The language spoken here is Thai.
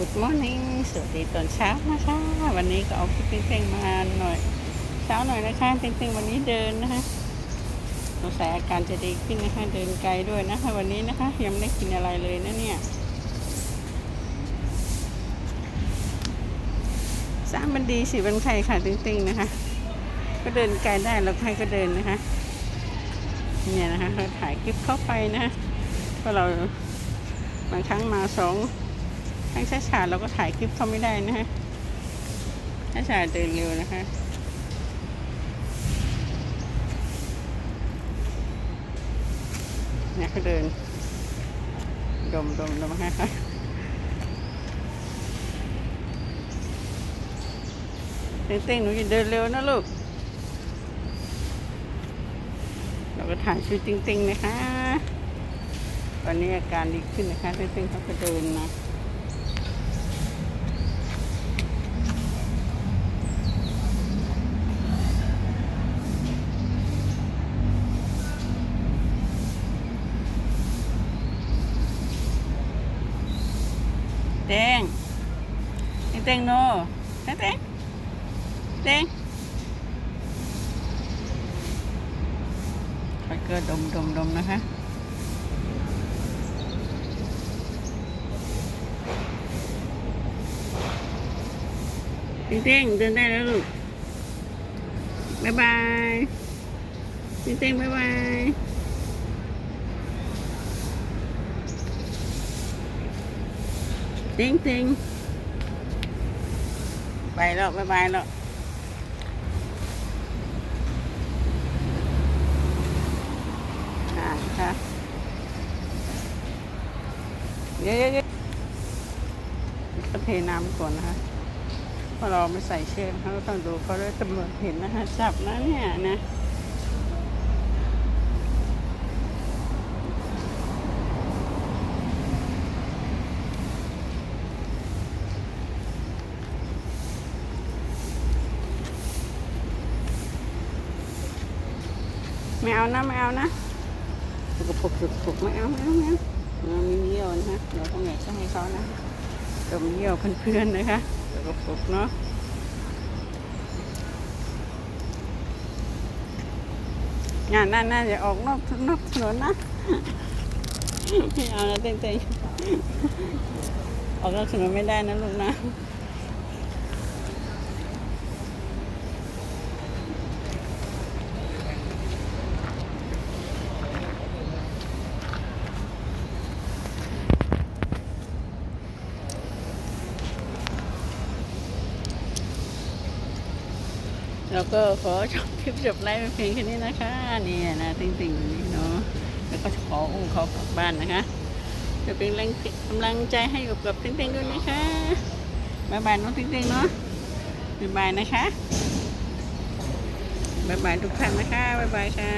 Good morning สวัสดีตอนเช้านะคะวันนี้ก็เอาคลิปเต้งมาหน่อย เช้าหน่อยนะคะเต้งๆวันนี้เดินนะคะสงสัยอาการจะดีขึ้นนะคะ เดินไกลด้วยนะคะ วันนี้นะคะยังไม่ได้กินอะไรเลยนะเนี่ยสร้ามบันดีสีบันไข่ค่ะเต้งๆนะคะ ก็เดินไกลได้แล้วใครก็เดินนะคะเนี่ยนะคะเราถ่ายคลิปเข้าไปนะคะเพราะเราบางครั้งมาสอง ครั้งช้าๆเราก็ถ่ายคลิปเขาไม่ได้นะฮะช้าๆเดินเร็วนะคะเนี่ยเขาเดิน ดมดมดมฮะเต้งๆหนูอย่าเดินเร็วนะลูก เราก็ถ่ายชุดจริงๆนะคะ ตอนนี้อาการดีขึ้นนะคะเต้นๆเขาก็เดินนะ เต้งเต้งโนเต้งเต้งเต้งไปเกิดดมดมดมนะคะเต้งเดินได้แล้วลูกบ๊ายบายเต้งบ๊ายบาย ต้งต้งไปแล้วบ๊ายบายแล้วค่ะเยวเดี๋ยวเดี๋ยวก็เทน้ำก่อนนะคะเพราะเราไม่ใส่เชือกเขาก็ต้องดูเขาด้วยตำรวจเห็นนะคะจับนะเนี่ยนะ ไม่เอานะ ไม่เอานะสกปกสกปรกไม่เอาไม่เอาไม่เอาเรามีเยี่ยวนะคะเราต้องแหนกให้เขานะดมเยี่ยวเพื่อนๆนะคะสกปกเนาะงานนั่นน่าจะออกนอกนอกถนนนะไม่เอานะเต้งๆออกนอกถนนไม่ได้นะลูกนะ แล้วก็ขอจบคลิปจบไลฟ์เพียงแค่นี้นะคะนี่นะติ่งติ่งๆนี่เนาะแล้วก็ขออุ้มเขากลับบ้านนะคะจะเป็นแรงกำลังใจให้กับกับติ่งติ่งๆด้วยนะคะบายบายน้องติ่งติ่งๆเนาะบายบายนะคะบายบายทุกท่านนะคะบายบายค่ะ